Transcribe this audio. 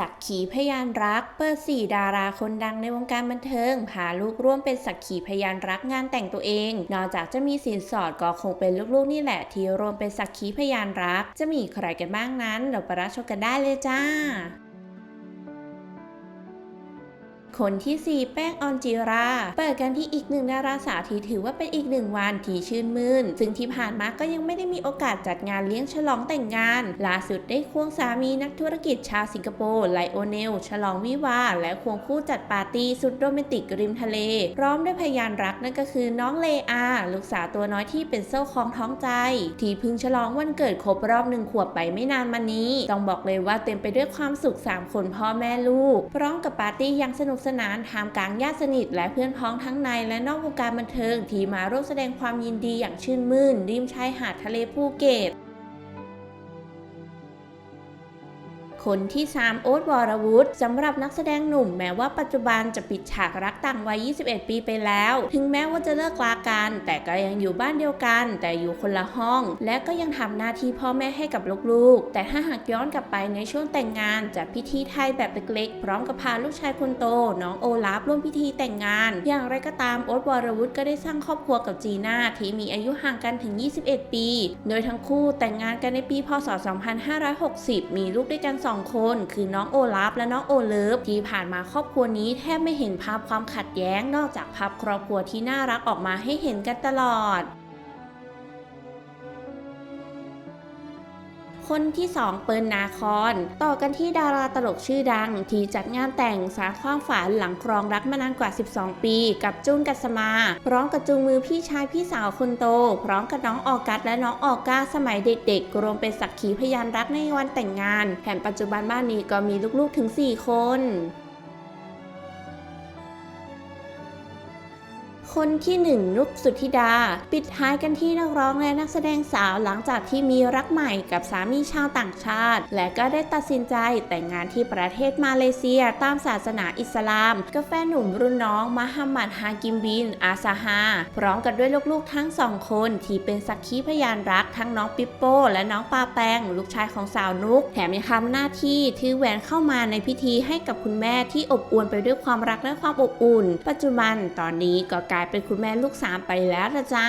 สักขีพยานรัก เปิดสี่ดาราคนดังในวงการบันเทิง พาลูกร่วมเป็นสักขีพยานรักงานแต่งตัวเอง นอกจากจะมีสินสอดก็คงเป็นลูกๆนี่แหละ ที่รวมเป็นสักขีพยานรัก จะมีใครกันบ้างนั้น เราไปรับชมกันได้เลยจ้า คนที่ 4 แป้งออนจิรา เปิดกันที่อีกหนึ่งดาราสาวที่ถือว่าเป็นอีกหนึ่งวันที่ชื่นมื่น ซึ่งที่ผ่านมาก็ยังไม่ได้มีโอกาสจัดงานเลี้ยงฉลองแต่งงาน ล่าสุดได้ควงสามีนักธุรกิจชาวสิงคโปร์ไลโอเนล ฉลองวิวา และควงคู่จัดปาร์ตี้สุดโรแมนติกริมทะเล พร้อมด้วยพยานรักนั่นก็คือน้องเลอา ลูกสาวตัวน้อยที่เป็นโซ่คล้องท้องใจ ที่เพึ่งฉลองวันเกิดครบรอบหนึ่งขวบไปไม่นานมานี้ ต้องบอกเลยว่าเต็มไปด้วยความสุขสามคนพ่อแม่ลูก พร้อมกับปาร์ตี้ย่างสนุกสนานท่ามกลางญาติสนิท และเพื่อนพ้องทั้งในและนอกวงการบันเทิงที่มาร่วมแสดงความยินดีอย่างชื่นมื่น ริมชายหาดทะเลภูเก็ต คนที่ 3 โอ๊ตวรวุฒิสำหรับนักแสดงหนุ่มแม้ว่าปัจจุบันจะปิดฉากรักต่างวัย 21 ปีไปแล้ว ถึงแม้ว่าจะเลิกลากัน แต่ก็ยังอยู่บ้านเดียวกัน แต่อยู่คนละห้อง และก็ยังทำหน้าที่พ่อแม่ให้กับลูกๆ แต่ถ้าหากย้อนกลับไปในช่วงแต่งงานจัดพิธีไทยแบบเล็กๆ พร้อมกับพาลูกชายคนโต น้องโอลาฟร่วมพิธีแต่งงาน อย่างไรก็ตามโอ๊ตวรวุฒิก็ได้สร้างครอบครัวกับจีน่าที่มีอายุห่างกันถึง 21 ปี โดยทั้งคู่แต่งงานกันในปี พศ 2560 มีลูกด้วยกัน2คนคือน้องโอลาฟและน้องโอเลิฟที่ผ่านมาครอบครัวนี้แทบไม่เห็นภาพความขัดแย้งนอกจากภาพครอบครัวที่น่ารักออกมาให้เห็นกันตลอด คนที่ 2 เปิลนาคอนต่อกันที่ดาราตลกชื่อดัง ที่จัดงานแต่งสารความฝันหลังครองรักมานานกว่า 12 ปี กับจุงกัสมา พร้อมกับจูงมือพี่ชายพี่สาวคนโต พร้อมกับน้องออกัสและน้องออก้าสมัยเด็กๆ รวมเป็นสักขีพยานรักในวันแต่งงานแถมปัจจุบันบ้านนี้ก็มีลูกๆถึง 4 คน คนที่หนึ่งนุกสุธิดา ปิดท้ายกันที่นักร้องและนักแสดงสาวหลังจากที่มีรักใหม่กับสามีชาวต่างชาติ และก็ได้ตัดสินใจแต่งงานที่ประเทศมาเลเซียตามศาสนาอิสลามกับแฟนหนุ่มรุ่นน้องมฮัมหมัดฮากิมบิน อาซาฮาพร้อมกันด้วยลูกๆทั้งสองคนที่เป็นสักขีพยานรักทั้งน้องปิปโป้และน้องปาแปงลูกชายของสาวนุก แถมยังทำหน้าที่ถือแหวนเข้ามาในพิธีให้กับคุณแม่ที่อบอวลไปด้วยความรักและความอบอุ่น ปัจจุบันตอนนี้ก็กลายเป็นคุณแม่ลูกสามไปแล้วนะจ้า